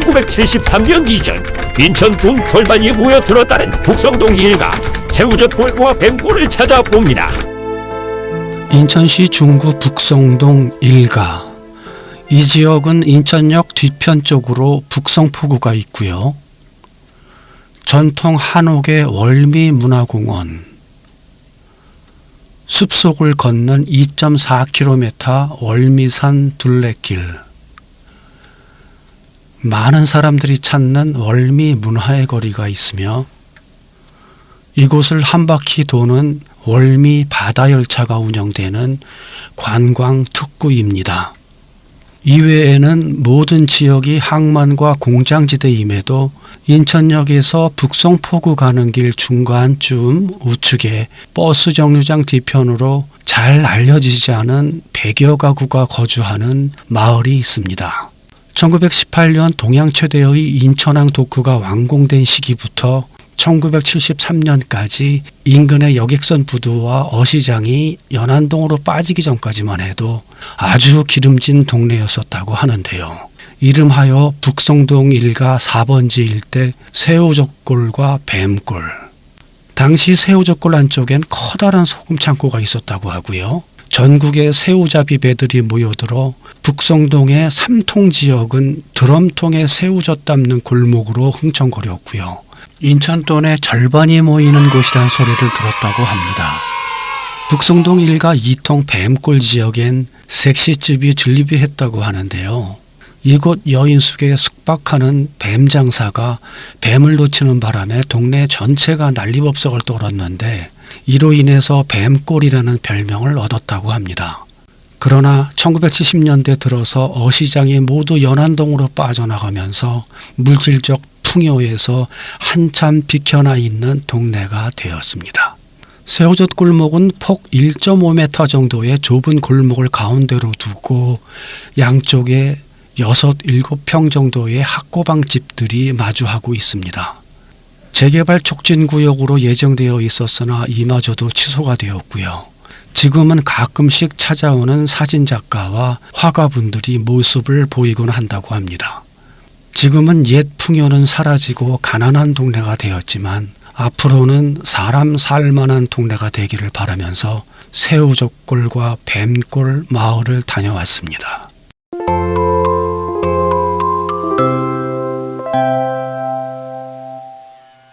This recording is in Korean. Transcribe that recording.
1973년 이전 인천 동 절반이 모여들었다는 북성동 일가 새우젓 골프와 뱀골을 찾아봅니다. 인천시 중구 북성동 일가 이 지역은 인천역 뒤편 쪽으로 북성포구가 있고요. 전통 한옥의 월미문화공원 숲속을 걷는 2.4km 월미산 둘레길 많은 사람들이 찾는 월미 문화의 거리가 있으며 이곳을 한 바퀴 도는 월미 바다 열차가 운영되는 관광 특구입니다. 이외에는 모든 지역이 항만과 공장지대임에도 인천역에서 북성포구 가는 길 중간쯤 우측에 버스 정류장 뒤편으로 잘 알려지지 않은 100여 가구가 거주하는 마을이 있습니다. 1918년 동양 최대의 인천항 도크가 완공된 시기부터 1973년까지 인근의 여객선 부두와 어시장이 연안동으로 빠지기 전까지만 해도 아주 기름진 동네였었다고 하는데요. 이름하여 북성동 일가 4번지 일대 새우젓골과 뱀골. 당시 새우젓골 안쪽엔 커다란 소금 창고가 있었다고 하고요. 전국의 새우잡이 배들이 모여들어 북성동의 삼통 지역은 드럼통에 새우젓 담는 골목으로 흥청거렸고요. 인천돈의 절반이 모이는 곳이란 소리를 들었다고 합니다. 북성동 일가 이통 뱀골 지역엔 섹시집이 존립했다고 하는데요. 이곳 여인숙에 숙박하는 뱀 장사가 뱀을 놓치는 바람에 동네 전체가 난리법석을 떨었는데 이로 인해서 뱀골이라는 별명을 얻었다고 합니다. 그러나 1970년대 들어서 어시장이 모두 연안동으로 빠져나가면서 물질적 풍요에서 한참 비켜나 있는 동네가 되었습니다. 새우젓 골목은 폭 1.5m 정도의 좁은 골목을 가운데로 두고 양쪽에 6, 7평 정도의 학고방 집들이 마주하고 있습니다. 재개발 촉진 구역으로 예정되어 있었으나 이마저도 취소가 되었고요. 지금은 가끔씩 찾아오는 사진작가와 화가분들이 모습을 보이곤 한다고 합니다. 지금은 옛 풍요는 사라지고 가난한 동네가 되었지만 앞으로는 사람 살만한 동네가 되기를 바라면서 새우젓골과 뱀골 마을을 다녀왔습니다.